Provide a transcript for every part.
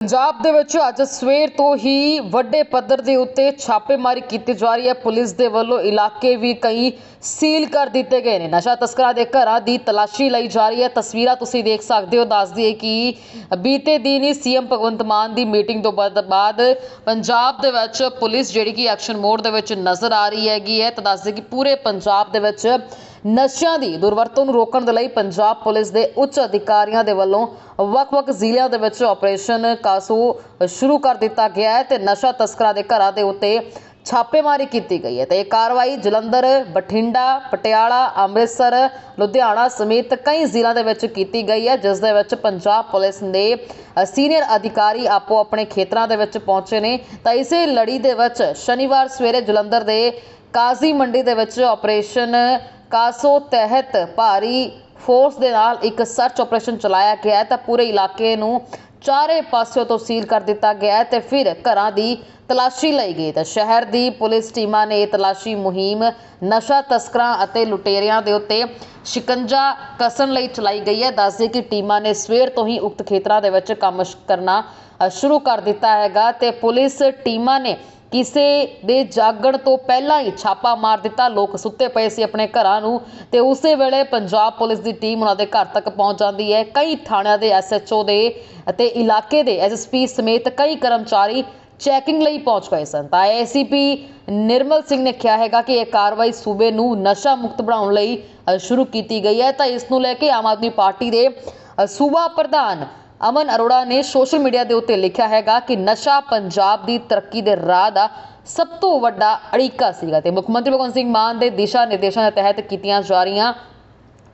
ਪੰਜਾਬ ਦੇ ਵਿੱਚ ਅੱਜ ਸਵੇਰ ਤੋਂ ਹੀ ਵੱਡੇ ਪੱਧਰ ਦੇ ਉੱਤੇ ਛਾਪੇਮਾਰੀ ਕੀਤੀ ਜਾ ਰਹੀ ਹੈ। ਪੁਲਿਸ ਦੇ ਵੱਲੋਂ ਇਲਾਕੇ ਵੀ ਕਈ ਸੀਲ ਕਰ ਦਿੱਤੇ ਗਏ ਨੇ। ਨਸ਼ਾ ਤਸਕਰਾਂ ਦੇ ਘਰਾਂ ਦੀ ਤਲਾਸ਼ੀ ਲਈ ਜਾ ਰਹੀ ਹੈ। ਤਸਵੀਰਾਂ ਤੁਸੀਂ ਦੇਖ ਸਕਦੇ ਹੋ। ਦੱਸ ਦਈਏ ਕਿ ਬੀਤੇ ਦਿਨ ਹੀ ਸੀਐਮ ਭਗਵੰਤ ਮਾਨ ਦੀ ਮੀਟਿੰਗ ਤੋਂ ਬਾਅਦ ਪੰਜਾਬ ਦੇ ਵਿੱਚ ਪੁਲਿਸ ਜਿਹੜੀ ਕਿ ਐਕਸ਼ਨ ਮੋਡ ਦੇ ਵਿੱਚ ਨਜ਼ਰ ਆ ਰਹੀ ਹੈਗੀ ਹੈ। ਤਾਂ ਦੱਸ ਦਈਏ ਕਿ ਪੂਰੇ ਪੰਜਾਬ ਦੇ ਵਿੱਚ ਨਸ਼ਿਆਂ ਦੀ ਦੁਰਵਰਤੋਂ ਨੂੰ ਰੋਕਣ ਦੇ ਲਈ ਪੰਜਾਬ ਪੁਲਿਸ ਦੇ ਉੱਚ ਅਧਿਕਾਰੀਆਂ ਦੇ ਵੱਲੋਂ ਵੱਖ-ਵੱਖ ਜ਼ਿਲ੍ਹਿਆਂ ਦੇ ਵਿੱਚ ਆਪਰੇਸ਼ਨ ਕਾਸੂ ਸ਼ੁਰੂ ਕਰ ਦਿੱਤਾ ਗਿਆ ਹੈ ਤੇ ਨਸ਼ਾ ਤਸਕਰਾਂ ਦੇ ਘਰਾਂ ਦੇ ਉੱਤੇ ਛਾਪੇਮਾਰੀ ਕੀਤੀ ਗਈ ਹੈ ਤੇ ਇਹ ਕਾਰਵਾਈ ਜਲੰਧਰ, ਬਠਿੰਡਾ, ਪਟਿਆਲਾ, ਅੰਮ੍ਰਿਤਸਰ, ਲੁਧਿਆਣਾ ਸਮੇਤ ਕਈ ਜ਼ਿਲ੍ਹਿਆਂ ਦੇ ਵਿੱਚ ਕੀਤੀ ਗਈ ਹੈ ਜਿਸ ਦੇ ਵਿੱਚ ਪੰਜਾਬ ਪੁਲਿਸ ਦੇ ਸੀਨੀਅਰ ਅਧਿਕਾਰੀ ਆਪੋ ਆਪਣੇ ਖੇਤਰਾਂ ਦੇ ਵਿੱਚ ਪਹੁੰਚੇ ਨੇ। ਤਾਂ ਇਸੇ ਲੜੀ ਦੇ ਵਿੱਚ ਸ਼ਨੀਵਾਰ ਸਵੇਰੇ ਜਲੰਧਰ ਦੇ ਕਾਜ਼ੀ ਮੰਡੀ ਦੇ ਵਿੱਚ ਆਪਰੇਸ਼ਨ ਕਾਸੋ ਤਹਿਤ ਭਾਰੀ ਫੋਰਸ ਦੇ ਨਾਲ ਇੱਕ ਸਰਚ ਆਪਰੇਸ਼ਨ ਚਲਾਇਆ ਗਿਆ ਤਾਂ ਪੂਰੇ ਇਲਾਕੇ ਨੂੰ ਚਾਰੇ ਪਾਸਿਓਂ ਤੋਂ ਸੀਲ ਕਰ ਦਿੱਤਾ ਗਿਆ ਹੈ ਤੇ ਫਿਰ ਘਰਾਂ ਦੀ ਤਲਾਸ਼ੀ ਲਈ ਗਈ ਤਾਂ ਸ਼ਹਿਰ ਦੀ ਪੁਲਿਸ ਟੀਮਾਂ ਨੇ ਇਹ ਤਲਾਸ਼ੀ ਮੁਹਿੰਮ ਨਸ਼ਾ ਤਸਕਰਾਂ ਅਤੇ ਲੁਟੇਰਿਆਂ ਦੇ ਉੱਤੇ ਸ਼ਿਕੰਜਾ ਕਸਣ ਲਈ ਚਲਾਈ ਗਈ ਹੈ। ਦੱਸਦੇ ਕਿ ਟੀਮਾਂ ਨੇ ਸਵੇਰ ਤੋਂ ਹੀ ਉਕਤ ਖੇਤਰਾਂ ਦੇ ਵਿੱਚ ਕੰਮ ਕਰਨਾ ਸ਼ੁਰੂ ਕਰ ਦਿੱਤਾ ਹੈਗਾ ਤੇ ਪੁਲਿਸ ਟੀਮਾਂ ਨੇ ਕਿਸੇ ਦੇ ਜਾਗਣ ਤੋਂ ਪਹਿਲਾਂ ਹੀ ਛਾਪਾ ਮਾਰ ਦਿੱਤਾ। ਲੋਕ ਸੁੱਤੇ ਪਏ ਸੀ ਆਪਣੇ ਘਰਾਂ ਨੂੰ ਤੇ ਉਸੇ ਵੇਲੇ ਪੰਜਾਬ ਪੁਲਿਸ ਦੀ ਟੀਮ ਉਹਨਾਂ ਦੇ ਘਰ ਤੱਕ ਪਹੁੰਚ ਜਾਂਦੀ ਹੈ। ਕਈ ਥਾਣਿਆਂ ਦੇ ਐਸਐਚਓ ਦੇ ਅਤੇ ਇਲਾਕੇ ਦੇ ਐਸਐਸਪੀ ਸਮੇਤ ਕਈ ਕਰਮਚਾਰੀ ਚੈਕਿੰਗ ਲਈ ਪਹੁੰਚ ਗਏ ਸਨ। ਤਾਂ ਏਸੀਪੀ ਨਿਰਮਲ ਸਿੰਘ ਨੇ ਕਿਹਾ ਹੈਗਾ ਕਿ ਇਹ ਕਾਰਵਾਈ ਸੂਬੇ ਨੂੰ ਨਸ਼ਾ ਮੁਕਤ ਬਣਾਉਣ ਲਈ ਸ਼ੁਰੂ ਕੀਤੀ ਗਈ ਹੈ। ਤਾਂ ਇਸ ਨੂੰ ਲੈ ਕੇ ਆਮ ਆਦਮੀ ਪਾਰਟੀ ਦੇ ਸੂਬਾ ਪ੍ਰਧਾਨ ਅਮਨ ਅਰੋੜਾ ਨੇ ਸੋਸ਼ਲ ਮੀਡੀਆ ਦੇ ਉੱਤੇ ਲਿਖਿਆ ਹੈਗਾ ਕਿ ਨਸ਼ਾ ਪੰਜਾਬ ਦੀ ਤਰੱਕੀ ਦੇ ਰਾਹ ਦਾ ਸਭ ਤੋਂ ਵੱਡਾ ਅੜਿੱਕਾ ਸੀਗਾ ਤੇ ਮੁੱਖ ਮੰਤਰੀ ਭਗਵੰਤ ਸਿੰਘ ਮਾਨ ਦੇ ਦਿਸ਼ਾ ਨਿਰਦੇਸ਼ਾਂ ਦੇ ਤਹਿਤ ਕੀਤੀਆਂ ਜਾ ਰਹੀਆਂ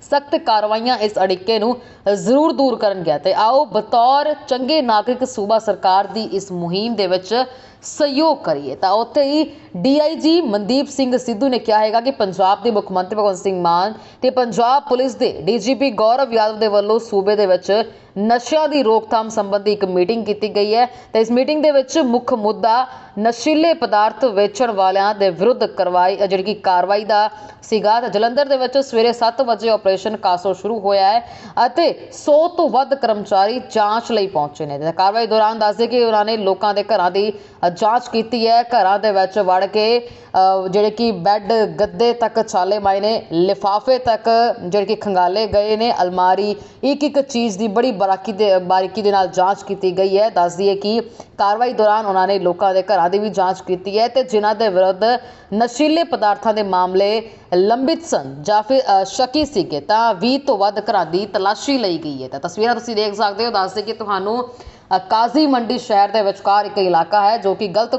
ਸਖਤ ਕਾਰਵਾਈਆਂ ਇਸ ਅੜਿੱਕੇ ਨੂੰ ਜ਼ਰੂਰ ਦੂਰ ਕਰਨਗੀਆਂ। ਤੇ ਆਓ ਬਤੌਰ ਚੰਗੇ ਨਾਗਰਿਕ ਸੂਬਾ ਸਰਕਾਰ ਦੀ ਇਸ ਮੁਹਿੰਮ ਦੇ ਵਿੱਚ ਸਹਿਯੋਗ ਕਰੀਏ। ਤਾਂ ਉੱਥੇ ਹੀ ਡੀਆਈਜੀ ਮਨਦੀਪ ਸਿੰਘ ਸਿੱਧੂ ਨੇ ਕਿਹਾ ਹੈਗਾ ਕਿ ਪੰਜਾਬ ਦੇ ਮੁੱਖ ਮੰਤਰੀ ਭਗਵੰਤ ਸਿੰਘ ਮਾਨ ਤੇ ਪੰਜਾਬ ਪੁਲਿਸ ਦੇ ਡੀਜੀਪੀ ਗੌਰਵ ਯਾਦਵ ਦੇ ਵੱਲੋਂ ਸੂਬੇ ਦੇ ਵਿੱਚ ਨਸ਼ਿਆਂ ਦੀ ਰੋਕਥਾਮ ਸੰਬੰਧੀ ਇੱਕ ਮੀਟਿੰਗ ਕੀਤੀ ਗਈ ਹੈ। ਤੇ ਇਸ ਮੀਟਿੰਗ ਦੇ ਵਿੱਚ ਮੁੱਖ ਮੁੱਦਾ ਨਸ਼ੀਲੇ ਪਦਾਰਥ ਵੇਚਣ ਵਾਲਿਆਂ ਦੇ ਵਿਰੁੱਧ ਕਰਵਾਈ ਜਿਹੜੀ ਕਿ ਕਾਰਵਾਈ ਦਾ ਸੀਗਾ। ਤਾਂ ਜਲੰਧਰ ਦੇ ਵਿੱਚ ਸਵੇਰੇ 7 ਵਜੇ ਆਪਰੇਸ਼ਨ ਕਾਸੋ ਸ਼ੁਰੂ ਹੋਇਆ ਹੈ ਅਤੇ 100 ਤੋਂ ਵੱਧ ਕਰਮਚਾਰੀ ਜਾਂਚ ਲਈ ਪਹੁੰਚੇ ਨੇ। ਤੇ ਕਾਰਵਾਈ ਦੌਰਾਨ ਦੱਸਦੇ ਕਿ ਉਹਨਾਂ ਨੇ ਲੋਕਾਂ ਦੇ ਘਰਾਂ ਦੀ ਜਾਂਚ ਕੀਤੀ ਹੈ। ਘਰਾਂ ਦੇ ਵਿੱਚ ਵੜ ਕੇ ਜਿਹੜੇ ਕਿ ਬੈੱਡ, ਗੱਦੇ ਤੱਕ, ਛਾਲੇ ਮਾਏ ਨੇ, ਲਿਫਾਫੇ ਤੱਕ, ਜਿਹੜੇ ਕਿ ਖੰਗਾਲੇ ਗਏ ਨੇ। ਅਲਮਾਰੀ ਇੱਕ ਇੱਕ ਚੀਜ਼ ਦੀ ਬੜੀ ਬਰਾਕੀ ਦੇ, ਬਾਰੀਕੀ ਦੇ ਨਾਲ ਜਾਂਚ ਕੀਤੀ ਗਈ ਹੈ। ਦੱਸਦੀ ਹੈ ਕਿ ਕਾਰਵਾਈ ਦੌਰਾਨ ਉਹਨਾਂ ਨੇ ਲੋਕਾਂ ਦੇ ਘਰਾਂ ਦੀ ਵੀ ਜਾਂਚ ਕੀਤੀ ਹੈ ਤੇ ਜਿਨ੍ਹਾਂ ਦੇ ਵਿਰੁੱਧ ਨਸ਼ੀਲੇ ਪਦਾਰਥਾਂ ਦੇ ਮਾਮਲੇ ਲੰਬਿਤ ਸਨ ਜਾਂ ਫਿਰ ਸ਼ੱਕੀ ਸੀਗੇ, ਤਾਂ 20 ਤੋਂ ਵੱਧ ਘਰਾਂ ਦੀ ਤਲਾਸ਼ੀ ਲਈ ਗਈ ਹੈ। ਤਾਂ ਤਸਵੀਰਾਂ ਤੁਸੀਂ ਦੇਖ ਸਕਦੇ ਹੋ। ਦੱਸਦੇ ਕਿ ਤੁਹਾਨੂੰ ਕਾਜ਼ੀ ਮੰਡੀ ਸ਼ਹਿਰ ਦੇ ਵਿਚਕਾਰ ਇੱਕ ਇਲਾਕਾ ਹੈ ਜੋ ਕਿ ਗਲਤ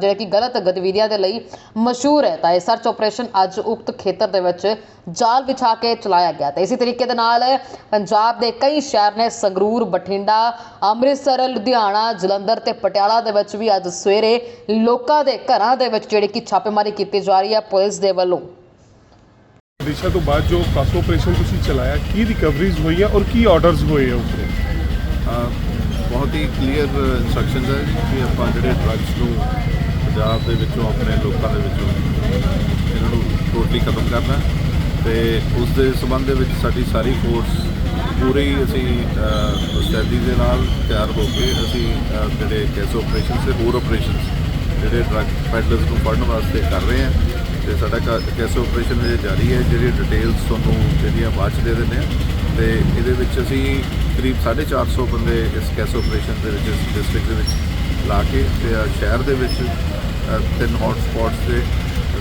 ਜਿਹੜੇ ਕਿ ਗਲਤ ਗਤੀਵਿਧੀਆਂ ਦੇ ਲਈ ਮਸ਼ਹੂਰ ਹੈ। ਤਾਂ ਇਹ ਸਰਚ ਆਪਰੇਸ਼ਨ ਅੱਜ ਉਕਤ ਖੇਤਰ ਦੇ ਵਿੱਚ ਜਾਲ ਵਿਛਾ ਕੇ ਚਲਾਇਆ ਗਿਆ ਤਾਂ ਇਸੇ ਤਰੀਕੇ ਦੇ ਨਾਲ ਪੰਜਾਬ ਦੇ ਕਈ ਸ਼ਹਿਰ ਨੇ ਸੰਗਰੂਰ, ਬਠਿੰਡਾ, ਅੰਮ੍ਰਿਤਸਰ, ਲੁਧਿਆਣਾ, ਜਲੰਧਰ ਤੇ ਪਟਿਆਲਾ ਦੇ ਵਿੱਚ ਵੀ ਅੱਜ ਸਵੇਰੇ ਲੋਕਾਂ ਦੇ ਘਰਾਂ ਦੇ ਵਿੱਚ ਜਿਹੜੀ ਕਿ ਛਾਪੇਮਾਰੀ ਕੀਤੀ ਜਾ ਰਹੀ ਹੈ ਪੁਲਿਸ ਦੇ ਵੱਲੋਂ। ਦਿਸ਼ਾ ਤੋਂ ਬਾਅਦ ਜੋ ਕਾਸੋ ਆਪਰੇਸ਼ਨ ਤੁਸੀਂ ਚਲਾਇਆ, ਕੀ ਰਿਕਵਰੀਜ਼ ਹੋਈਆਂ ਔਰ ਕੀ ਆਰਡਰਸ ਹੋਏ ਆ ਉੱਪਰ? ਬਹੁਤ ਹੀ ਕਲੀਅਰ ਇਨਸਟਰਕਸ਼ਨਸ uh, ਹੈ ਕਿ ਆਪਾਂ ਜਿਹੜੇ ਡਰੱਗਸ ਨੂੰ ਪੰਜਾਬ ਦੇ ਵਿੱਚੋਂ ਆਪਣੇ ਲੋਕਾਂ ਦੇ ਵਿੱਚੋਂ ਇਹਨਾਂ ਨੂੰ ਟੋਟਲੀ ਖਤਮ ਕਰਨਾ ਤੇ ਉਸ ਦੇ ਸੰਬੰਧ ਦੇ ਵਿੱਚ ਸਾਡੀ ਸਾਰੀ ਫੋਰਸ ਪੂਰੀ ਅਸੀਂ ਅਹ, ਦੇ ਨਾਲ ਤਿਆਰ ਹੋ ਕੇ ਅਸੀਂ ਜਿਹੜੇ ਕੈਸੋ ਆਪਰੇਸ਼ਨ ਤੇ ਹੋਰ ਆਪਰੇਸ਼ਨਸ ਜਿਹੜੇ ਡਰੱਗ ਪੈਡਲਰਸ ਨੂੰ ਫੜਨ ਵਾਸਤੇ ਕਰ ਰਹੇ ਹਾਂ ਤੇ ਸਾਡਾ ਕਾ- ਕੈਸੋ ਆਪਰੇਸ਼ਨ ਇਹ ਜਾਰੀ ਹੈ ਜਿਹੜੀ ਡਿਟੇਲਸ ਤੁਹਾਨੂੰ ਜਿਹੜੀਆਂ ਬਾਅਦ 'ਚ ਦੇ ਦਿੰਦੇ ਹਾਂ। ਤੇ ਇਹਦੇ ਵਿੱਚ ਅਸੀਂ ਕਰੀਬ 450 ਬੰਦੇ ਇਸ ਕੈਸ ਆਪਰੇਸ਼ਨ ਦੇ ਵਿੱਚ ਇਸ ਡਿਸਟ੍ਰਿਕਟ ਦੇ ਵਿੱਚ ਲਾ ਕੇ ਤੇ ਸ਼ਹਿਰ ਦੇ ਵਿੱਚ ਤਿੰਨ ਹੌਟ ਸਪੌਟਸ ਤੇ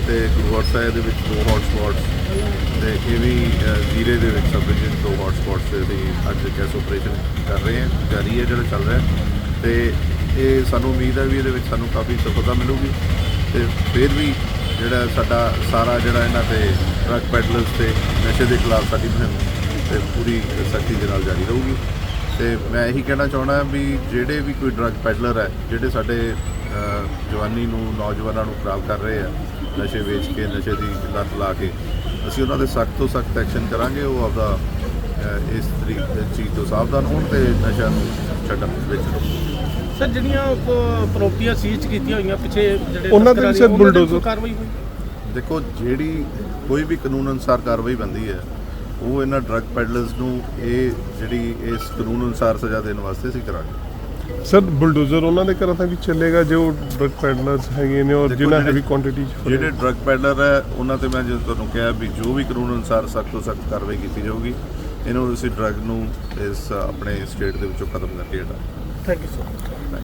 ਤੇ ਗੁਰੂਵਾਰ ਸਾਹਿਬ ਦੇ ਵਿੱਚ ਦੋ ਹੌਟ ਸਪੌਟਸ ਤੇ ਇਹ ਵੀ ਅਹ, ਜ਼ੀਰੇ ਦੇ ਵਿੱਚ ਸਬ ਡਿਵੀਜ਼ਨ ਦੋ ਹੌਟ ਸਪੌਟਸ ਤੇ ਅਸੀਂ ਅੱਜ ਕੈਸ ਆਪਰੇਸ਼ਨ ਕਰ ਰਹੇ ਹਾਂ ਜਾਰੀ ਹੈ ਜਿਹੜਾ ਚੱਲ ਰਿਹਾ ਹੈ। ਤੇ ਇਹ ਸਾਨੂੰ ਉਮੀਦ ਹੈ ਵੀ ਇਹਦੇ ਵਿੱਚ ਸਾਨੂੰ ਕਾਫੀ ਸਫਲਤਾ ਮਿਲੂਗੀ ਤੇ ਫਿਰ ਵੀ ਜਿਹੜਾ ਸਾਡਾ ਸਾਰਾ ਜਿਹੜਾ ਇਹਨਾਂ ਤੇ ਡਰੱਗ ਪੈਡਲਰਸ ਤੇ ਨਸ਼ੇ ਦੇ ਖਿਲਾਫ ਸਾਡੀ ਮੁਹਿੰਮ ਤੇ ਪੂਰੀ ਸਖਤੀ ਦੇ ਨਾਲ ਜਾਰੀ ਰਹੂਗੀ। ਤੇ ਮੈਂ ਇਹੀ ਕਹਿਣਾ ਚਾਹਣਾ ਵੀ ਜਿਹੜੇ ਵੀ ਕੋਈ ਡਰੱਗ ਪੈਡਲਰ ਹੈ ਜਿਹੜੇ ਸਾਡੇ ਜਵਾਨੀ ਨੂੰ ਨੌਜਵਾਨਾਂ ਨੂੰ ਖਰਾਬ ਕਰ ਰਹੇ ਆ ਨਸ਼ੇ ਵੇਚ ਕੇ ਨਸ਼ੇ ਦੀ ਲੱਤ ਲਾ ਕੇ ਅਸੀਂ ਉਹਨਾਂ ਦੇ ਸਖਤ ਤੋਂ ਸਖਤ ਐਕਸ਼ਨ ਕਰਾਂਗੇ ਉਹ ਆਪਦਾ ਇਸ ਤਰੀਕ ਚੀਜ਼ ਤੋਂ ਸਾਵਧਾਨ ਹੋਣ ਤੇ ਨਸ਼ਾ ਨੂੰ ਛੱਡਣ ਵਿੱਚ ਸਰ ਜਿਹੜੀਆਂ ਪ੍ਰਾਪਰਟੀਆਂ ਸੀਜ਼ ਕੀਤੀਆਂ ਹੋਈਆਂ ਪਿੱਛੇ ਜਿਹੜੇ ਉਹਨਾਂ ਦੇ ਸਰ ਕੋਈ ਕਾਰਵਾਈ ਹੋਈ? ਦੇਖੋ ਜਿਹੜੀ ਕੋਈ ਵੀ ਕਾਨੂੰਨ ਅਨੁਸਾਰ ਕਾਰਵਾਈ ਬੰਦੀ ਹੈ ਉਹ ਇਹਨਾਂ ਡਰੱਗ ਪੈਡਲਰਸ ਨੂੰ ਇਹ ਜਿਹੜੀ ਇਸ ਕਾਨੂੰਨ ਅਨੁਸਾਰ ਸਜ਼ਾ ਦੇਣ ਵਾਸਤੇ ਅਸੀਂ ਕਰਾਂਗੇ। ਸਰ ਬੁਲਡੋਜ਼ਰ ਉਹਨਾਂ ਦੇ ਘਰਾਂ ਤੱਕ ਵੀ ਚੱਲੇਗਾ ਜੋ ਡਰਗ ਪੈਡਲਰਸ ਹੈਗੇ ਨੇ ਔਰ ਜਿਨ੍ਹਾਂ ਜਿਹੜੇ- ਹੈਵੀ ਕੁਆਂਟੀਟੀ ਜਿਹੜੇ ਡਰੱਗ ਪੈਡਲਰ ਹੈ ਉਹਨਾਂ ਤੇ ਮੈਂ ਜਦੋਂ ਤੁਹਾਨੂੰ ਕਿਹਾ ਵੀ ਜੋ ਵੀ ਕਾਨੂੰਨ ਅਨੁਸਾਰ ਸਖਤ ਤੋਂ ਸਖਤ ਕਾਰਵਾਈ ਕੀਤੀ ਜਾਊਗੀ ਇਹਨਾਂ ਨੂੰ ਅਸੀਂ ਡਰੱਗ ਨੂੰ ਇਸ ਆਪਣੇ ਸਟੇਟ ਦੇ ਵਿੱਚੋਂ ਖਤਮ ਕਰਕੇ ਜਿਹੜਾ ਥੈਂਕ ਯੂ ਸਰ